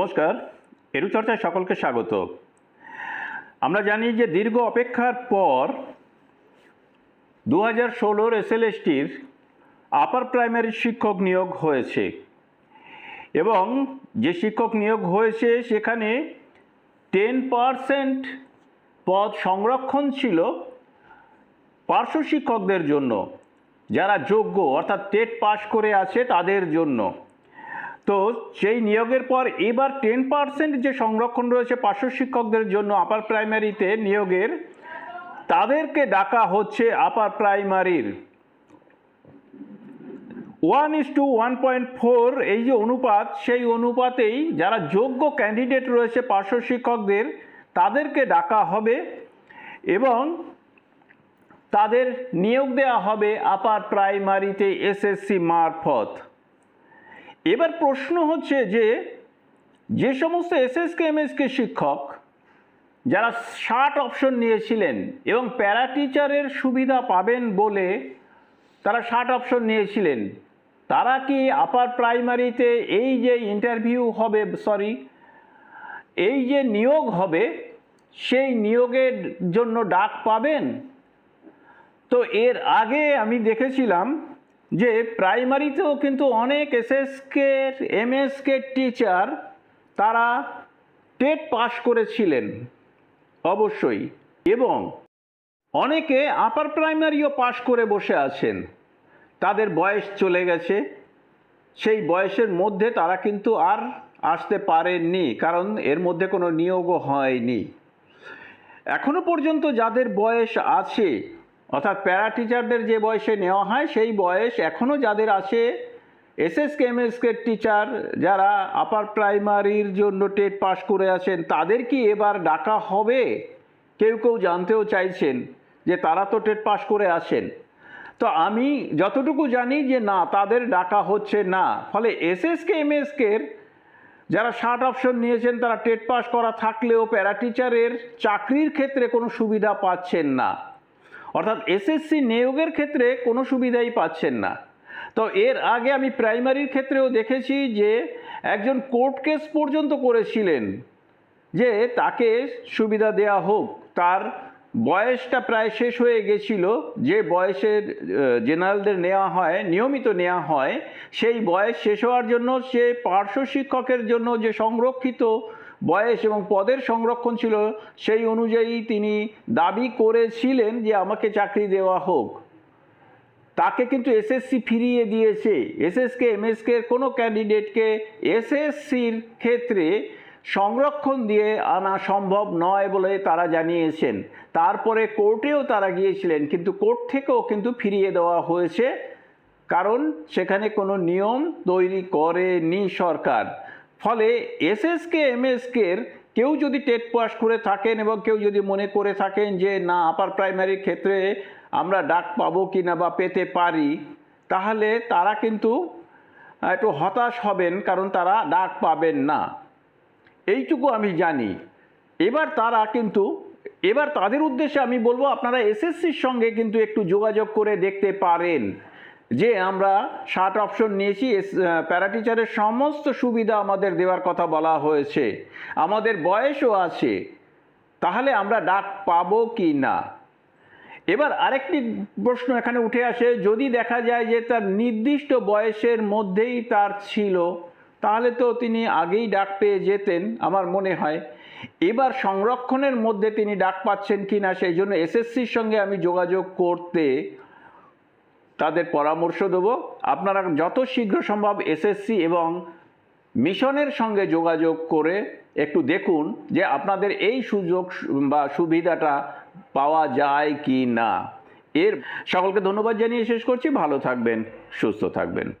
নমস্কার এরু চর্চায় সকলকে স্বাগত। আমরা জানি যে দীর্ঘ অপেক্ষার পর দু হাজার ষোলোর এসএলএসটির আপার প্রাইমারি শিক্ষক নিয়োগ হয়েছে এবং যে শিক্ষক নিয়োগ হয়েছে সেখানে টেন পারসেন্ট পদ সংরক্ষণ ছিল পার্শ্ব শিক্ষকদের জন্য, যারা যোগ্য, অর্থাৎ টেট পাশ করে আছে তাদের জন্য। তো সেই নিয়োগের পর এবার টেন পার্সেন্ট যে সংরক্ষণ রয়েছে পার্শ্ব শিক্ষকদের জন্য আপার প্রাইমারিতে নিয়োগের, তাদেরকে ডাকা হচ্ছে upper প্রাইমারির one is to one point four এই যে অনুপাত, সেই অনুপাতেই যারা যোগ্য ক্যান্ডিডেট রয়েছে পার্শ্ব শিক্ষকদের, তাদেরকে ডাকা হবে এবং তাদের নিয়োগ দেওয়া হবে আপার প্রাইমারিতে এসএসসি মারফত। এবার প্রশ্ন হচ্ছে যে যে সমস্ত এসএসকে এমএসকে শিক্ষক যারা ষাট অপশন নিয়েছিলেন এবং প্যারা টিচারের সুবিধা পাবেন বলে তারা ষাট অপশন নিয়েছিলেন, তারা কি আপার প্রাইমারিতে এই যে ইন্টারভিউ হবে সরি এই যে নিয়োগ হবে, সেই নিয়োগের জন্য ডাক পাবেন? তো এর আগে আমি দেখেছিলাম যে প্রাইমারিতেও কিন্তু অনেক এসএসকে এমএসকে টিচার তারা টেট পাস করেছিলেন, অবশ্যই। এবং অনেকে আপার প্রাইমারিও পাশ করে বসে আছেন। তাদের বয়স চলে গেছে। সেই বয়সের মধ্যে তারা কিন্তু আর আসতে পারেননি, কারণ এর মধ্যে কোনো নিয়োগও হয়নি। এখনও পর্যন্ত যাদের বয়স আছে অর্থাৎ প্যারা টিচারদের যে বয়সে নেওয়া হয়, সেই বয়স এখনও যাদের আছে এসএসকে এমএসকে টিচার যারা আপার প্রাইমারির জন্য টেট পাস করে আছেন, তাদের কি এবার ডাকা হবে? কেউ কেউ জানতেও চাইছেন যে তারা তো টেট পাস করে আসেন তো আমি যতটুকু জানি যে না, তাদের ডাকা হচ্ছে না। ফলে এসএসকে এমএসকের যারা ষাট অপশন নিয়েছেন, তারা টেট পাস করা থাকলেও প্যারা টিচারের চাকরির ক্ষেত্রে কোনো সুবিধা পাচ্ছেন না। অর্থাৎ এসএসসি নিয়োগের ক্ষেত্রে কোনো সুবিধাই পাচ্ছেন না। তো এর আগে আমি প্রাইমারির ক্ষেত্রেও দেখেছি যে একজন কোর্ট কেস পর্যন্ত করেছিলেন যে তাকে সুবিধা দেয়া হোক। তার বয়সটা প্রায় শেষ হয়ে গেছিল। যে বয়সের জেনারেলদের নেওয়া হয়, নিয়মিত নেওয়া হয়, সেই বয়স শেষ হওয়ার জন্য সে পার্শ্ব শিক্ষকের জন্য যে সংরক্ষিত বয়স এবং পদের সংরক্ষণ ছিল, সেই অনুযায়ী তিনি দাবি করেছিলেন যে আমাকে চাকরি দেওয়া হোক। তাকে কিন্তু এসএসসি ফিরিয়ে দিয়েছে। এসএসকে এমএসকে কোনো ক্যান্ডিডেটকে এসএসসির ক্ষেত্রে সংরক্ষণ দিয়ে আনা সম্ভব নয় বলে তারা জানিয়েছেন। তারপরে কোর্টেও তারা গিয়েছিলেন, কিন্তু কোর্ট থেকেও কিন্তু ফিরিয়ে দেওয়া হয়েছে, কারণ সেখানে কোনো নিয়ম তৈরি করেনি সরকার। ফলে এসএসকে, এমএসকের কেউ যদি টেট পাস করে থাকেন এবং কেউ যদি মনে করে থাকেন যে, না আপার প্রাইমারির ক্ষেত্রে আমরা ডাক পাবো কি না বা পেতে পারি, তাহলে তারা কিন্তু একটু হতাশ হবেন কারণ তারা ডাক পাবেন না। এইটুকু আমি জানি। এবার তারা কিন্তু, এবার তাদের উদ্দেশ্যে আমি বলব, আপনারা এসএসসির সঙ্গে কিন্তু একটু যোগাযোগ করে দেখতে পারেন। যে আমরা ষাট অপশন নিয়েছি প্যারাটিচারের সমস্ত সুবিধা আমাদের দেওয়ার কথা বলা হয়েছে। আমাদের বয়সও আছে। তাহলে আমরা ডাক পাবো কি না? এবার আরেকটি প্রশ্ন এখানে উঠে আসে, যদি দেখা যায় যে তার নির্দিষ্ট বয়সের মধ্যেই তার ছিল, তাহলে তো তিনি আগেই ডাক পেয়ে যেতেন, আমার মনে হয়। এবার সংরক্ষণের মধ্যে তিনি ডাক পাচ্ছেন কি না, সেই জন্য এসএসসির সঙ্গে আমি যোগাযোগ করতে তাদের পরামর্শ দেব। আপনারা যত শীঘ্র সম্ভব এসএসসি এবং মিশনের সঙ্গে যোগাযোগ করে একটু দেখুন যে আপনাদের এই সুযোগ বা সুবিধাটা পাওয়া যায় কি না। এর, সকলকে ধন্যবাদ জানিয়ে শেষ করছি। ভালো থাকবেন, সুস্থ থাকবেন।